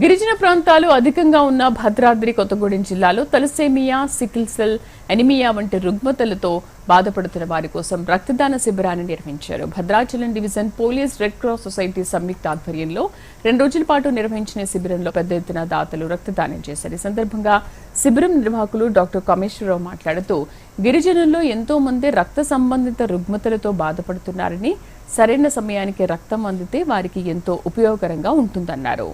గిరిజన ప్రాంతాలు అధికంగా ఉన్న భద్రాద్రి కొత్తగూడెం జిల్లాలో తలసేమియా సికిల్ సెల్ ఎనిమియా వంటి రుగ్మతలతో బాధపడుతున్న వారి కోసం రక్తదాన శిబిరాన్ని నిర్వహించారు. Bhadrachalam division police Red Cross society సంయుక్త ఆధ్వర్యంలో రెండు రోజుల పాటు నిర్వహించిన శిబిరంలో పెద్ద ఎత్తున దాతలు రక్తదానం చేశారు. ఈ సందర్భంగా శిబిరం నిర్వాహకులు డాక్టర్ కామేశ్వరరావు మాట్లాడుతూ గిరిజనుల్లో ఎంతో మంది రక్త సంబంధిత రుగ్మతలతో బాధపడుతున్నారని సరైన సమయానికి రక్తం అందితే వారికి ఎంతో ఉపయోగకరంగా ఉంటుందన్నారు.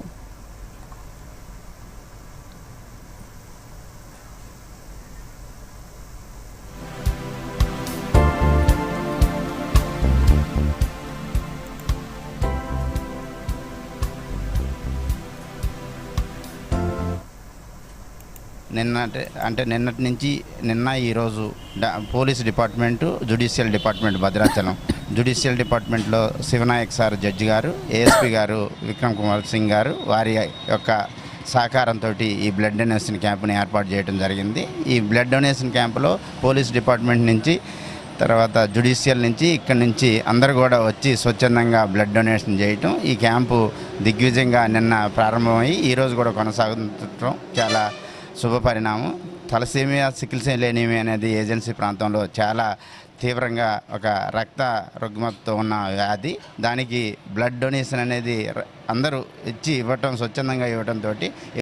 నిన్నటి అంటే నిన్నటి నుంచి నిన్న ఈరోజు డా- police department judicial department Bhadrachalam. Judicial డిపార్ట్మెంట్లో శివనాయక్ సార్ జడ్జి గారు ఏఎస్పి గారు విక్రమ్ కుమార్ సింగ్ గారు వారి యొక్క సహకారంతో ఈ బ్లడ్ డొనేషన్ క్యాంపుని ఏర్పాటు చేయడం జరిగింది. ఈ బ్లడ్ డొనేషన్ క్యాంపులో పోలీస్ డిపార్ట్మెంట్ నుంచి తర్వాత జుడిషియల్ నుంచి ఇక్కడి నుంచి అందరు కూడా వచ్చి స్వచ్ఛందంగా బ్లడ్ డొనేషన్ చేయటం. ఈ క్యాంపు దిగ్విజయంగా నిన్న ప్రారంభమై ఈరోజు కూడా కొనసాగుతుండటం చాలా శుభ పరిణామం. తలసేమియా సికిల్స్ ఎనీమియా అనేది ఏజెన్సీ ప్రాంతంలో చాలా తీవ్రంగా ఒక రక్త రుగ్మతతో ఉన్న వ్యాధి. దానికి బ్లడ్ డొనేషన్ అనేది అందరూ ఇచ్చి ఇవ్వటం స్వచ్ఛందంగా ఇవ్వటంతో